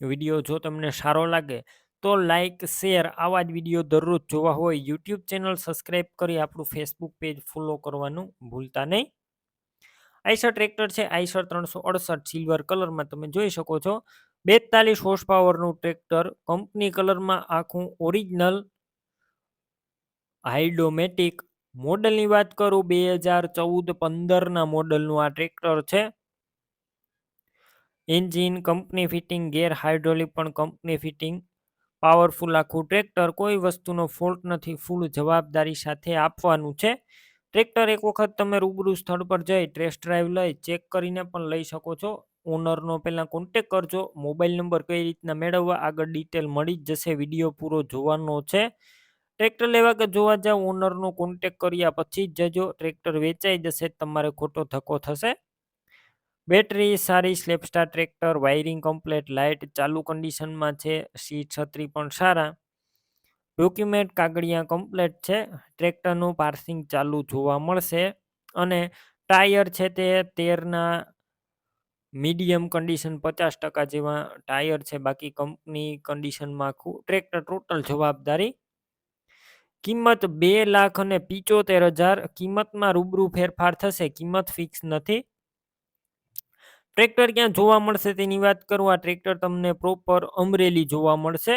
Video જો તમને સારો લાગે, તો લાઇક શેર આવા જ વીડિયો દરરોજ જોવા હોય યુટ્યુબ ચેનલ સબસ્ક્રાઈબ કરી આપણું ફેસબુક પેજ ફોલો કરવાનું ભૂલતા નહીં. આઈસર ટ્રેક્ટર છે આઈસર ત્રણસો અડસઠ સિલ્વર કલરમાં તમે જોઈ શકો છો. બેતાલીસ હોર્સ પાવરનું ટ્રેક્ટર કંપની કલરમાં આખું ઓરિજિનલ હાઇડોમેટિક મોડલની વાત કરું, બે હજાર ચૌદ પંદરના મોડલનું આ ટ્રેક્ટર છે. Engine, company fitting, gear hydraulic પણ કંપની ફિટિંગ. પાવરફુલ આખું ટ્રેક્ટર, કોઈ વસ્તુનો ફોલ્ટ નથી, ફૂલ જવાબદારી સાથે આપવાનું છે. ટ્રેક્ટર એક વખત તમે રૂબરૂ સ્થળ પર જઈ ટેસ્ટ ડ્રાઈવ લઈ, ચેક કરીને પણ લઈ શકો છો. ઓનરનો પહેલાં કોન્ટેક કરજો. મોબાઈલ નંબર કઈ રીતના મેળવવા, આગળ ડિટેલ મળી જ જશે. વીડિયો પૂરો જોવાનો છે. ટ્રેક્ટર લેવા કે જોવા જાવ, ઓનરનો કોન્ટેક કર્યા પછી જ જજો. ટ્રેક્ટર વેચાઈ જશે, તમારે ખોટો ધક્કો થશે. બેટરી સારી સ્લેપસ્ટાર ટ્રેક્ટર, વાયરિંગ કમ્પ્લેટ, લાઇટ ચાલુ કન્ડિશનમાં છે, સીટ છત્રી પણ સારા. ડોક્યુમેન્ટ કાગળિયા કમ્પ્લેટ છે, ટ્રેક્ટરનું પાર્સિંગ ચાલુ જોવા મળશે અને ટાયર છે તે તેરના મીડિયમ કન્ડિશન પચાસ ટકા જેવા ટાયર છે, બાકી કંપની કન્ડિશનમાં આખું ટ્રેક્ટર ટોટલ જવાબદારી કિંમત બે લાખ અને પિચોતેર હજાર, કિંમતમાં રૂબરૂ ફેરફાર થશે, કિંમત ફિક્સ નથી. ટ્રેક્ટર ક્યાં જોવા મળશે તેની વાત કરું. આ ટ્રેક્ટર તમને પ્રોપર અમરેલી જોવા મળશે.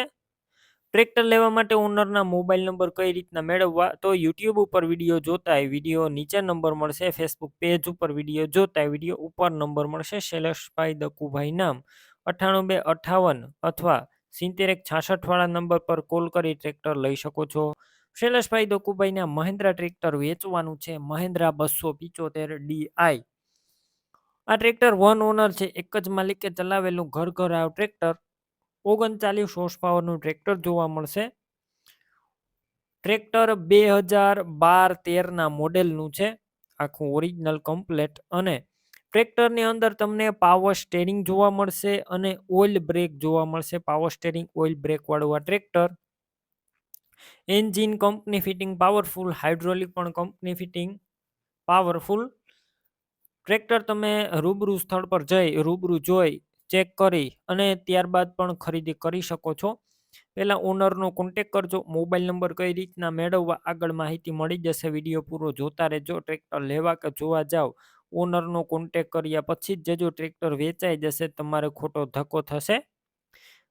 ટ્રેક્ટર લેવા માટે ઓનરના મોબાઈલ નંબર કઈ રીતના મેળવવા તો યુટ્યુબ ઉપર વીડિયો જોતા વીડિયો નીચે નંબર મળશે ફેસબુક પેજ ઉપર વીડિયો જોતા વીડિયો ઉપર નંબર મળશે. શૈલેષભાઈ દકુભાઈ નામ, અઠ્ઠાણું બે અઠાવન અથવા સિત્તેર એક છાસઠવાળા નંબર પર કોલ કરી ટ્રેક્ટર લઈ શકો છો. શૈલેષભાઈ દકુભાઈના મહેન્દ્રા ટ્રેક્ટર વેચવાનું છે. મહેન્દ્રા બસો પિચોતેર ડીઆઈ આ ટ્રેક્ટર વન ઓનર છે. એક જ માલિકે ચલાવેલું ઘર ઘર આવ ટ્રેક્ટર ઓગણચાલીસ હોર્સ પાવરનું ટ્રેક્ટર જોવા મળશે. ટ્રેક્ટર બે હજાર બાર તેરના મોડેલનું છે. આખું ઓરિજિનલ કમ્પ્લેટ અને ટ્રેક્ટરની અંદર તમને પાવર સ્ટેરિંગ જોવા મળશે અને ઓઇલ બ્રેક જોવા મળશે. પાવર સ્ટેરિંગ ઓઇલ બ્રેકવાળું આ tractor. Engine company fitting powerful hydraulic પણ કંપની ફિટિંગ પાવરફુલ ટ્રેક્ટર તમે રૂબરૂ સ્થળ પર જઈ, રૂબરૂ જોઈ, ચેક કરી અને ત્યારબાદ પણ ખરીદી કરી શકો છો. પહેલાં ઓનરનો કોન્ટેક કરજો, મોબાઈલ નંબર કઈ રીતના મેળવવા આગળ માહિતી મળી જશે, વીડિયો પૂરો જોતા રહેજો, ટ્રેક્ટર લેવા કે જોવા જાઓ ઓનરનો કોન્ટેક કર્યા પછી જ જજો ટ્રેક્ટર વેચાઈ જશે, તમારે ખોટો ધક્કો થશે.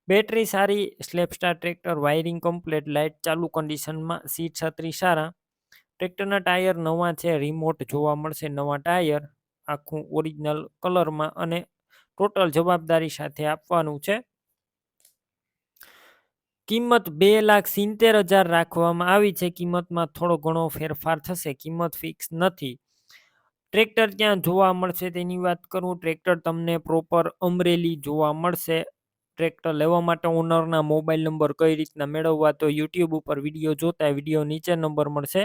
બેટરી સારી, સ્લેપસ્ટાર ટ્રેક્ટર, વાયરિંગ કમ્પ્લેટ, લાઇટ ચાલુ કન્ડિશનમાં, સીટ છત્રી સારા. ટ્રેક્ટરના ટાયર નવા છે, રિમોટ જોવા મળશે, નવા ટાયર. આખું ઓરિજિનલ કલરમાં અને ટોટલ જવાબદારી સાથે આપવાનું છે. કિંમત બે લાખ સિત્તેર હજાર રાખવામાં આવી છે. કિંમતમાં થોડો ઘણો ફેરફાર થશે. કિંમત ફિક્સ નથી. ટ્રેક્ટર ક્યાં જોવા મળશે તેની વાત કરું. ટ્રેક્ટર તમને પ્રોપર અમરેલી જોવા મળશે. ટ્રેક્ટર લેવા માટે ઓનરના મોબાઈલ નંબર કઈ રીતના મેળવવા તો યુટ્યુબ ઉપર વીડિયો જોતા વીડિયો નીચે નંબર મળશે.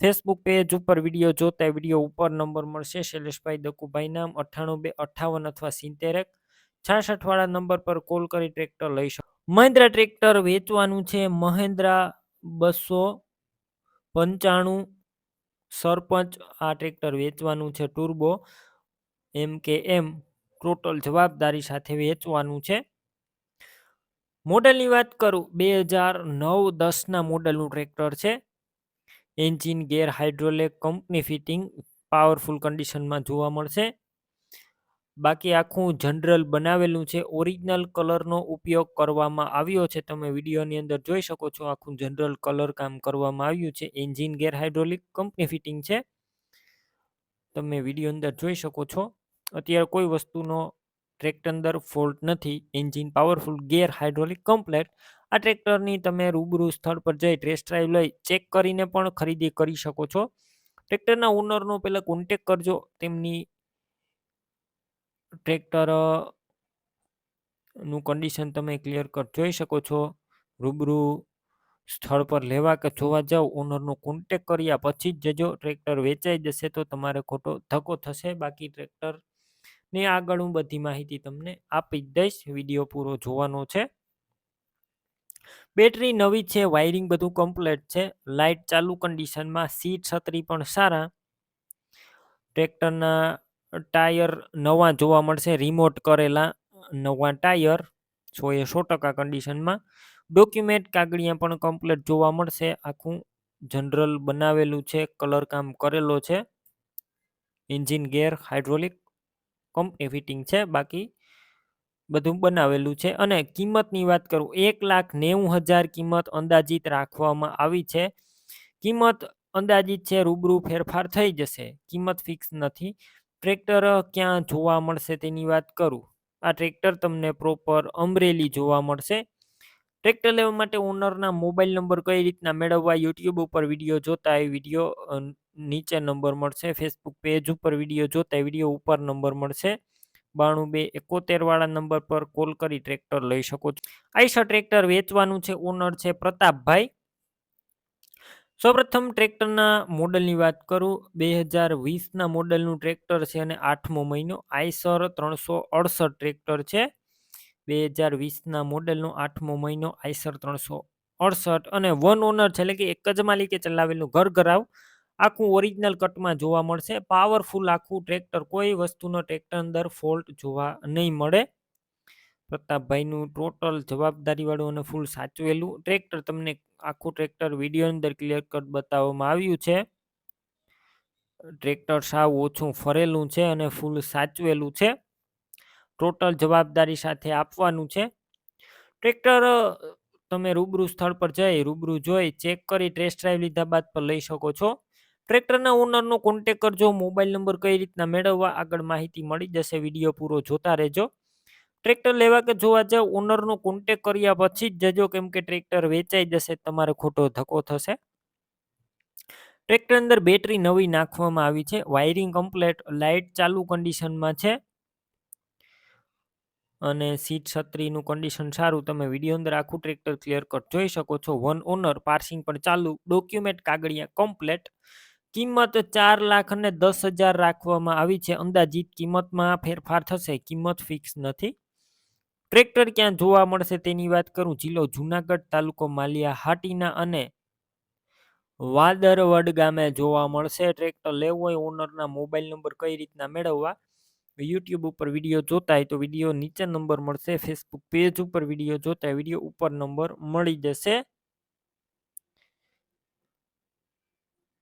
ફેસબુક પેજ ઉપર વીડિયો જોતા વીડિયો ઉપર નંબર મળશે. શૈલેષભાઈ દકુભાઈ નામ અઠ્ઠાણું બે અઠ્ઠાવન અથવા સિત્તેર એક છાસઠવાળા નંબર પર કોલ કરી ટ્રેક્ટર લઈ શકો. મહિન્દ્રા ટ્રેક્ટર વેચવાનું છે મહેન્દ્રા બસો પંચાણું સરપંચ આ ટ્રેક્ટર વેચવાનું છે ટુર્બો એમ કે એમ ટોટલ જવાબદારી સાથે વેચવાનું છે. મોડલની વાત કરું, બે હજાર નવ દસના મોડલનું ટ્રેક્ટર છે. Engine, gear hydraulic, company fitting, powerful કન્ડિશનમાં જોવા મળશે. બાકી આખું જનરલ બનાવેલું છે. ઓરિજિનલ કલરનો ઉપયોગ કરવામાં આવ્યો છે. તમે વિડીયોની અંદર જોઈ શકો છો, આખું જનરલ કલર કામ કરવામાં આવ્યું છે. Engine, gear hydraulic, company fitting છે. તમે વીડિયો અંદર જોઈ શકો છો. અત્યારે કોઈ વસ્તુનો ટ્રેક્ટર અંદર ફોલ્ટ નથી engine powerful gear hydraulic complete આ ટ્રેક્ટરની તમે રૂબરૂ સ્થળ પર જઈ ટેસ્ટ ડ્રાઈવ લઈ ચેક કરીને પણ ખરીદી કરી શકો છો. ટ્રેક્ટરના ઓનરનો પહેલાં કોન્ટેક કરજો, તેમની ટ્રેક્ટરનું કન્ડિશન તમે ક્લિયર કટ જોઈ શકો છો. રૂબરૂ સ્થળ પર લેવા કે જોવા જાઓ ઓનરનો કોન્ટેક કર્યા પછી જ જજો, ટ્રેક્ટર વેચાઈ જશે તો તમારે ખોટો ધક્કો થશે, બાકી ટ્રેક્ટર ને આગળ હું બધી માહિતી તમને આપી જ દઈશ. વીડિયો પૂરો જોવાનો છે. બેટરી નવી છે, વાયરિંગ બધું કમ્પ્લેટ છે. લાઇટ ચાલુ કન્ડિશનમાં, સીટ છત્રી પણ સારા. ટ્રેક્ટરના ટાયર નવા જોવા મળશે, રિમોટ કરેલા નવા ટાયર સો એ સો ટકા કન્ડિશનમાં. ડોક્યુમેન્ટ કાગળિયા પણ કમ્પ્લીટ જોવા મળશે. આખું જનરલ બનાવેલું છે, કલર કામ કરેલો છે. Engine gear, hydraulic company fitting છે, બાકી બધું બનાવેલું છે. અને કિંમતની વાત કરું, એક લાખ નેવું હજાર કિંમત અંદાજિત રાખવામાં આવી છે. કિંમત અંદાજિત છે, રૂબરૂ ફેરફાર થઈ જશે. કિંમત ફિક્સ નથી. ટ્રેક્ટર ક્યાં જોવા મળશે તેની વાત કરું. આ ટ્રેક્ટર તમને પ્રોપર અમરેલી જોવા મળશે. ટ્રેક્ટર લેવા માટે ઓનરના મોબાઈલ નંબર કઈ રીતના મેળવવા યુટ્યુબ ઉપર વીડિયો જોતા એ વીડિયો નીચે નંબર મળશે. ફેસબુક પેજ ઉપર વીડિયો જોતા વીડિયો ઉપર નંબર મળશે. બાણું બે એકોતેર વાળા નંબર પર કોલ કરી ટ્રેક્ટર લઈ શકો છો. આઈશા ટ્રેક્ટર વેચવાનું છે ઓનર છે પ્રતાપભાઈ. સૌપ્રથમ ટ્રેક્ટરના મોડલની વાત કરું. બે હજાર વીસના મોડલનું ટ્રેક્ટર છે અને આઠમો મહિનો. આઈસર ત્રણસો અડસઠ ટ્રેક્ટર છે. બે હજાર વીસના મોડલનો આઠમો મહિનો. આઈસર ત્રણસો અડસઠ અને વન ઓનર છે. એટલે કે એક જ માલિકે ચલાવેલું ઘર ઘરાવ. આખું ઓરિજિનલ કટમાં જોવા મળશે. પાવરફુલ આખું ટ્રેક્ટર કોઈ વસ્તુનો ટ્રેક્ટર અંદર ફોલ્ટ જોવા નહીં મળે. પ્રતાપભાઈનું ટોટલ જવાબદારીવાળું અને ફૂલ સાચવેલું ટ્રેક્ટર તમને આખું ટ્રેક્ટર વીડિયો અંદર ક્લિયર કટ બતાવવામાં આવ્યું છે. ટ્રેક્ટર સાવ ઓછું ફરેલું છે અને ફૂલ સાચવેલું છે. ટોટલ જવાબદારી સાથે આપવાનું છે. ટ્રેક્ટર તમે રૂબરૂ સ્થળ પર જઈ રૂબરૂ જોઈ ચેક કરી ટેસ્ટ ડ્રાઈવ લીધા બાદ પર લઈ શકો છો. ટ્રેક્ટરના ઓનરનો કોન્ટેક કરજો મોબાઈલ નંબર કઈ રીતના મેળવવા, આગળ માહિતી મળી જશે, વીડિયો પૂરો જોતા રહેજો. ટ્રેક્ટર લેવા કે જોવા જાવ, ઓનરનો કોન્ટેક કર્યા પછી જ જજો, કેમ કે ટ્રેક્ટર વેચાઈ જશે, તમારે ખોટો ધક્કો થશે. ટ્રેક્ટર અંદર બેટરી નવી નાખવામાં આવી છે વાયરિંગ કમ્પ્લેટ લાઇટ ચાલુ કન્ડિશનમાં છે. અને સીટ છત્રીનું કન્ડિશન સારું, તમે વીડિયો અંદર આખું ટ્રેક્ટર ક્લિયર કટ જોઈ શકો છો. વન ઓનર પાર્સિંગ પણ ચાલુ ડોક્યુમેન્ટ કાગળિયા કમ્પ્લેટ કિંમત ચાર લાખ અને દસ હજાર રાખવામાં આવી છે. અંદાજિત કિંમતમાં ફેરફાર થશે. કિંમત ફિક્સ નથી. ટ્રેક્ટર ક્યાં જોવા મળશે તેની વાત કરું. જિલ્લો જુનાગઢ, તાલુકો માલિયા હાટીના અને વાદરવડ ગામે જોવા મળશે. ટ્રેક્ટર લેવું હોય, ઓનરના મોબાઈલ નંબર કઈ રીતના મેળવવા? યુટ્યુબ ઉપર વીડિયો જોતા હોય તો વીડિયો નીચે નંબર મળશે. ફેસબુક પેજ ઉપર વીડિયો જોતા વીડિયો ઉપર નંબર મળી જશે.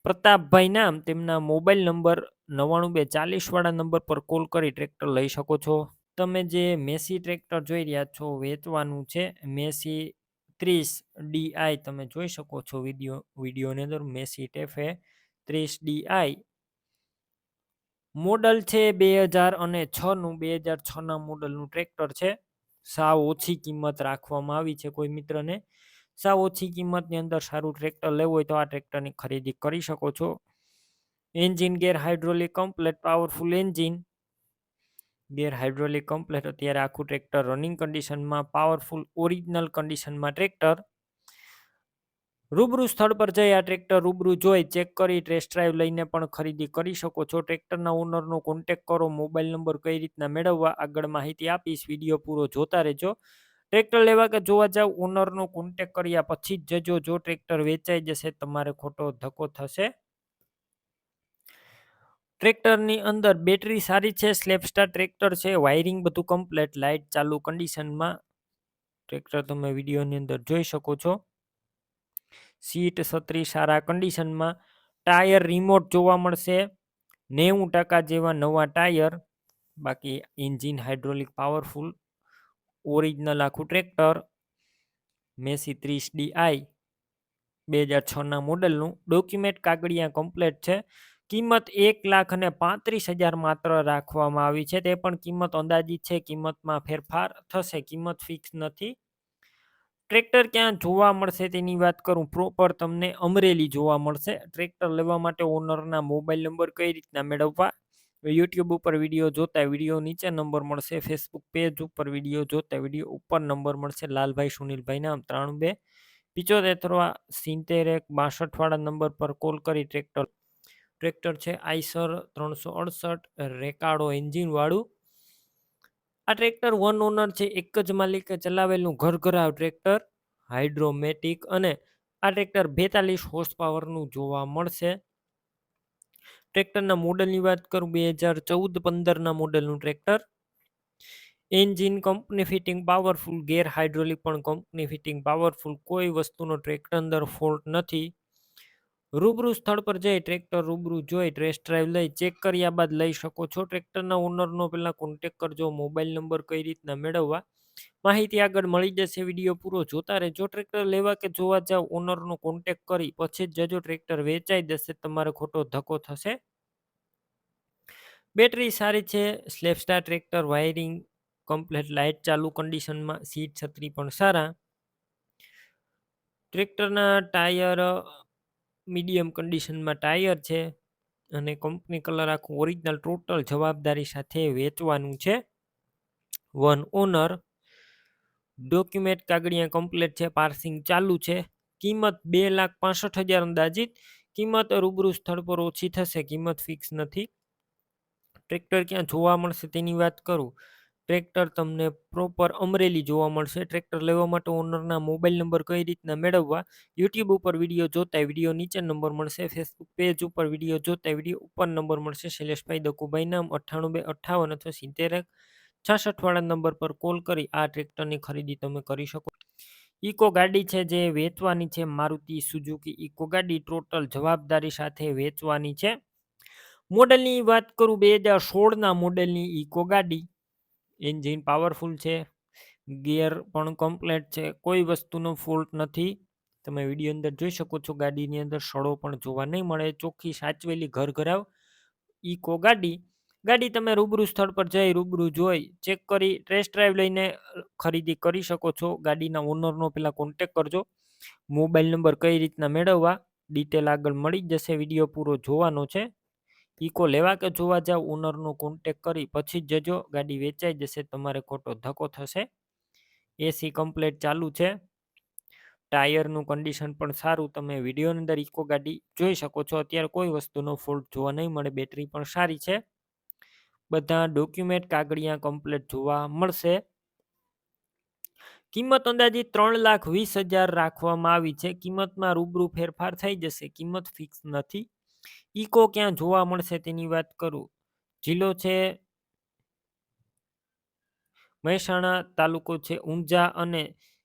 પ્રતાપભાઈ નામ તેમના મોબાઈલ નંબર નવ્વાણું બે ચાલીસવાળા નંબર પર કોલ કરી ટ્રેક્ટર લઈ શકો છો. તમે જે મેસી ટ્રેક્ટર જોઈ રહ્યા છો, વેચવાનું છે, મેસી ત્રીસ ડીઆઈ તમે જોઈ શકો છો વીડિયો, વિડીયોની અંદર મેસી ટેફે ત્રીસ ડીઆઈ મોડલ છે બે હજાર અને છનું, બે હજાર છના મોડલનું ટ્રેક્ટર છે. સાવ ઓછી કિંમત રાખવામાં આવી છે કોઈ મિત્રને. સાવ ઓછી કિંમતની અંદર સારું ટ્રેક્ટર લેવું હોય તો આ ટ્રેક્ટરની ખરીદી કરી શકો છો. Engine gear hydraulic complete powerful engine gear hydraulic complete અત્યારે આખું ટ્રેક્ટર રનિંગ કન્ડિશનમાં પાવરફુલ ઓરિજિનલ કન્ડિશનમાં ટ્રેક્ટર રૂબરૂ સ્થળ પર જઈ આ ટ્રેક્ટર રૂબરૂ જોઈ ચેક કરી ટેસ્ટ ડ્રાઈવ લઈને પણ ખરીદી કરી શકો છો. ટ્રેક્ટરના ઓનરનો કોન્ટેક કરો મોબાઈલ નંબર કઈ રીતના મેળવવા, આગળ માહિતી આપીશ. વીડિયો પૂરો જોતા રહેજો. ટ્રેક્ટર લેવા કે જોવા જાવ ઓનરનો કોન્ટેક કર્યા પછી જ જજો, જો ટ્રેક્ટર વેચાઈ જશે, તમારે ખોટો ધક્કો થશે. ટ્રેક્ટરની અંદર બેટરી સારી છે સ્લેપસ્ટાર ટ્રેક્ટર છે વાયરિંગ બધું કમ્પ્લેટ લાઇટ ચાલુ કન્ડિશનમાં ટ્રેક્ટર તમે વિડીયોની અંદર જોઈ શકો છો. સીટ છત્રી સારા કન્ડિશનમાં ટાયર રિમોટ જોવા મળશે. નેવું ટકા જેવા નવા ટાયર. બાકી એન્જિન હાઇડ્રોલિક પાવરફુલ ઓરિજિનલ આખું ટ્રેક્ટર. મેસી ત્રીસ ડી આઈ. બે હજાર છના મોડલનું ડોક્યુમેન્ટ કાગળિયા કમ્પ્લેટ છે. કિંમત એક લાખ અને પાંત્રીસ હજાર માત્ર રાખવામાં આવી છે. તે પણ કિંમત અંદાજિત છે. કિંમતમાં ફેરફાર થશે. કિંમત ફિક્સ નથી. ટ્રેક્ટર ક્યાં જોવા મળશે તેની વાત કરું. પ્રોપર તમને અમરેલી જોવા મળશે. ટ્રેક્ટર લેવા માટે ઓનરના મોબાઈલ નંબર કઈ રીતના મેળવવા? યુટ્યુબ ઉપર વીડિયો જોતા વીડિયો નીચે નંબર મળશે. ફેસબુક પેજ ઉપર વીડિયો જોતા વીડિયો ઉપર નંબર મળશે. લાલભાઈ, સુનિલભાઈ નામ ત્રાણું બે. પિચોતેર અથવા સિત્તેર એક બાસઠવાળા નંબર પર કોલ કરી ટ્રેક્ટર. ટ્રેક્ટર છે આઈસર ત્રણસો અડસઠ રેકાડો એન્જિનવાળું. આ ટ્રેક્ટર વન ઓનર છે, એક જ માલિકે ચલાવેલું ઘરઘરાવ ટ્રેક્ટર હાઇડ્રોમેટિક અને આ ટ્રેક્ટર બેતાલીસ હોર્સ પાવરનું જોવા મળશે. ટ્રેક્ટરના મોડલની વાત કરું, બે હજાર ચૌદ પંદરના મોડલનું tractor. Engine company fitting powerful, gear hydraulic પણ કંપની ફિટિંગ પાવરફુલ, કોઈ વસ્તુનો ટ્રેક્ટર અંદર ફોલ્ટ નથી. રૂબરૂ સ્થળ પર જઈ ટ્રેક્ટર રૂબરૂ જોઈ ટ્રેસ ડ્રાઈવ લઈ ચેક કર્યા બાદ લઈ શકો છો. ટ્રેક્ટરના ઓનરનો પહેલાં કોન્ટેક કરજો, મોબાઈલ નંબર કઈ રીતના મેળવવા. માહિતી આગળ મળી જશે. વીડિયો પૂરો જોતા રહેજો. ટ્રેક્ટર લેવા કે જોવા જાવ ઓનરનો કોન્ટેક કરી પછી જ જજો ટ્રેક્ટર વેચાઈ જશે, તમારે ખોટો ધક્કો થશે. બેટરી સારી છે. Self starter tractor wiring complete light ચાલુ કન્ડિશનમાં સીટ છત્રી પણ સારા. ટ્રેક્ટરના ટાયર, મીડિયમ કન્ડિશનમાં ટાયર છે અને કંપની કલર આખું ઓરિજિનલ ટોટલ જવાબદારી સાથે વેચવાનું છે. વન ઓનર ડોક્યુમેન્ટ કાગળિયા કમ્પ્લેટ છે પાર્સિંગ ચાલુ છે. કિંમત બે લાખ પાસઠ હજાર અંદાજિત. કિંમત રૂબરૂ સ્થળ પર ઓછી થશે, કિંમત ફિક્સ નથી. ટ્રેક્ટર ક્યાં જોવા મળશે તેની વાત કરું. ટ્રેક્ટર તમને પ્રોપર અમરેલી જોવા મળશે. ટ્રેક્ટર લેવા માટે ઓનરના મોબાઈલ નંબર કઈ રીતના મેળવવા? યુટ્યુબ ઉપર વીડિયો જોતા વીડિયો નીચે નંબર મળશે. ફેસબુક પેજ ઉપર વીડિયો જોતા વીડિયો ઉપર નંબર મળશે. શૈલેષભાઈ દકુભાઈ નામ અઠ્ઠાણું બે અઠ્ઠાવન અથવા સિત્તેર છાસઠવાળા નંબર પર કોલ કરી, આ ટ્રેક્ટરની ખરીદી તમે કરી શકો. ઇકો ગાડી છે જે વેચવાની છે, મારુતિ સુઝુકી ઇકો ગાડી ટોટલ જવાબદારી સાથે વેચવાની છે. મોડલની વાત કરું, બે હજાર સોળના મોડલની ઇકો ગાડી. એન્જિન પાવરફુલ છે, ગિયર પણ કમ્પ્લેટ છે, કોઈ વસ્તુનો ફોલ્ટ નથી. તમે વીડિયો અંદર જોઈ શકો છો, ગાડીની અંદર સડો પણ જોવા નહીં મળે, ચોખ્ખી સાચવેલી ઘર ઘરાવ. ઇકો ગાડી ગાડી તમે રૂબરૂ સ્થળ પર જઈ રૂબરૂ જોઈ ચેક કરી ટેસ્ટ ડ્રાઈવ લઈને ખરીદી કરી શકો છો. ગાડીના ઓનરનો પહેલાં કોન્ટેક કરજો. મોબાઈલ નંબર કઈ રીતના મેળવવા ડિટેલ આગળ મળી જશે. વીડિયો પૂરો જોવાનો છે. ઇકો લેવા કે જોવા જાવ ઓનરનો કોન્ટેક કરી, પછી જ જજો. ગાડી વેચાઈ જશે, તમારે ખોટો ધક્કો થશે. એસી કમ્પ્લેટ ચાલુ છે. ટાયરનું કન્ડિશન પણ સારું. તમે વિડીયોની અંદર ઇકો ગાડી જોઈ શકો છો. અત્યારે કોઈ વસ્તુનો ફોલ્ટ જોવા નહીં મળે. બેટરી પણ સારી છે. બધા ડોક્યુમેન્ટ કાગળિયા કમ્પ્લીટ જોવા મળશે. કિંમત અંદાજિત ત્રણ લાખ વીસ હજાર રાખવામાં આવી છે. કિંમતમાં રૂબરૂ ફેરફાર થઈ જશે. કિંમત ફિક્સ નથી. ઇકો ક્યાં જોવા મળશે તેની વાત કરું. જિલ્લો છે મહેસાણા, તાલુકો છે ઊંઝા અને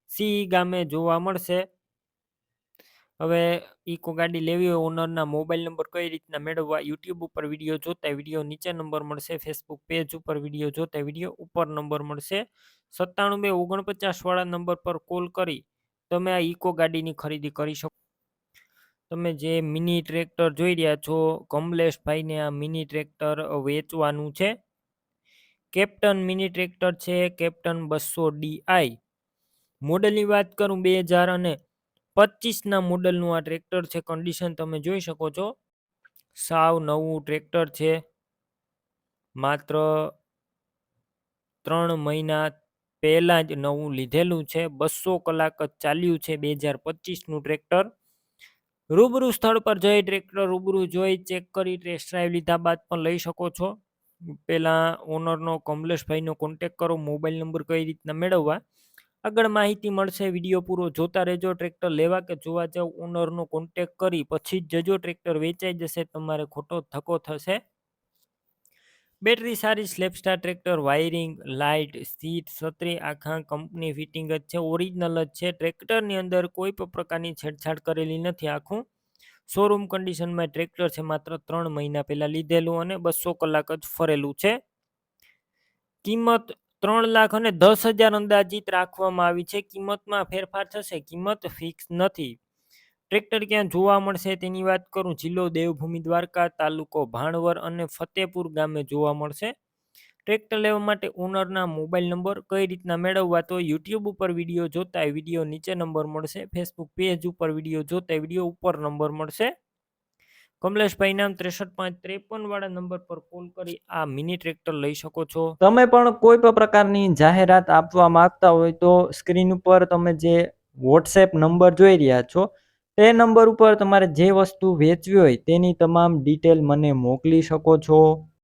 સિંહ ગામે જોવા મળશે. હવે ઇકો ગાડી લેવી હોય, ઓનરના મોબાઈલ નંબર કઈ રીતના મેળવવા, યુટ્યુબ ઉપર વીડિયો જોતા વીડિયો નીચે નંબર મળશે, ફેસબુક પેજ ઉપર વીડિયો જોતા વીડિયો ઉપર નંબર મળશે. સત્તાણું બે ઓગણપચાસ વાળા નંબર પર કોલ કરી, તમે આ ઇકો ગાડીની ખરીદી કરી શકો. તમે જે મિની ટ્રેક્ટર જોઈ રહ્યા છો, કમલેશભાઈને આ મિની ટ્રેક્ટર વેચવાનું છે. કેપ્ટન મિની ટ્રેક્ટર છે, કેપ્ટન બસો ડીઆઈ મોડલની વાત કરું બે હજાર અને પચીસના મોડલનું આ ટ્રેક્ટર છે કન્ડિશન તમે જોઈ શકો છો. સાવ નવું ટ્રેક્ટર છે. માત્ર ત્રણ મહિના પહેલાં જ નવું લીધેલું છે. બસો કલાક જ ચાલ્યું છે બે હજાર પચીસનું ટ્રેક્ટર. રૂબરૂ સ્થળ પર જઈ ટ્રેક્ટર રૂબરૂ જોઈ, ચેક કરી ટેસ્ટ ડ્રાઈવ લીધા બાદ પણ લઈ શકો છો. પહેલાં ઓનરનો કમલેશભાઈનો કોન્ટેક કરો મોબાઈલ નંબર કઈ રીતના મેળવવા. આગળ માહિતી મળશે. વીડિયો પૂરો જોતા રહેજો. ટ્રેક્ટર લેવા કે જોવા જાવ ઓનરનો કોન્ટેક કરી પછી જ જજો. ટ્રેક્ટર વેચાઈ જશે, તમારે ખોટો ધક્કો થશે. બેટરી સારી, સ્લેપસ્ટાર ટ્રેક્ટર, વાયરિંગ, લાઇટ, સીટ, છત્રી, આખા કંપની ફિટિંગ જ છે, ઓરિજિનલ જ છે. ટ્રેક્ટરની અંદર કોઈ પણ પ્રકારની છેડછાડ કરેલી નથી આખું. શોરૂમ કન્ડિશનમાં ટ્રેક્ટર છે માત્ર ત્રણ મહિના પહેલાં લીધેલું અને બસો કલાક જ ફરેલું છે. કિંમત ત્રણ લાખ અને દસ હજાર અંદાજિત રાખવામાં આવી છે. કિંમતમાં ફેરફાર થશે. કિંમત ફિક્સ નથી. ટ્રેક્ટર ક્યાં જોવા મળશે તેની વાત કરું. જિલ્લો દેવભૂમિ દ્વારકા, તાલુકો ભાણવર અને ફતેપુર ગામે જોવા મળશે. ટ્રેક્ટર લેવા માટે ઓનરના મોબાઈલ નંબર, કઈ રીતના મેળવવા તો યુટ્યુબ ઉપર વીડિયો જોતા વીડિયો નીચે નંબર મળશે. ફેસબુક પેજ ઉપર વીડિયો જોતા વીડિયો ઉપર નંબર મળશે. કમલેશભાઈ નામ ત્રેસઠ પાંચ ત્રેપન વાળા નંબર પર કોલ કરી આ મિની ટ્રેક્ટર લઈ શકો છો. તમે પણ કોઈ પણ પ્રકારની જાહેરાત આપવા માંગતા હોય તો સ્ક્રીન ઉપર તમે જે વોટ્સએપ નંબર જોઈ રહ્યા છો, તે નંબર ઉપર તમારે જે વસ્તુ વેચવી હોય તેની તમામ ડિટેલ મને મોકલી શકો છો.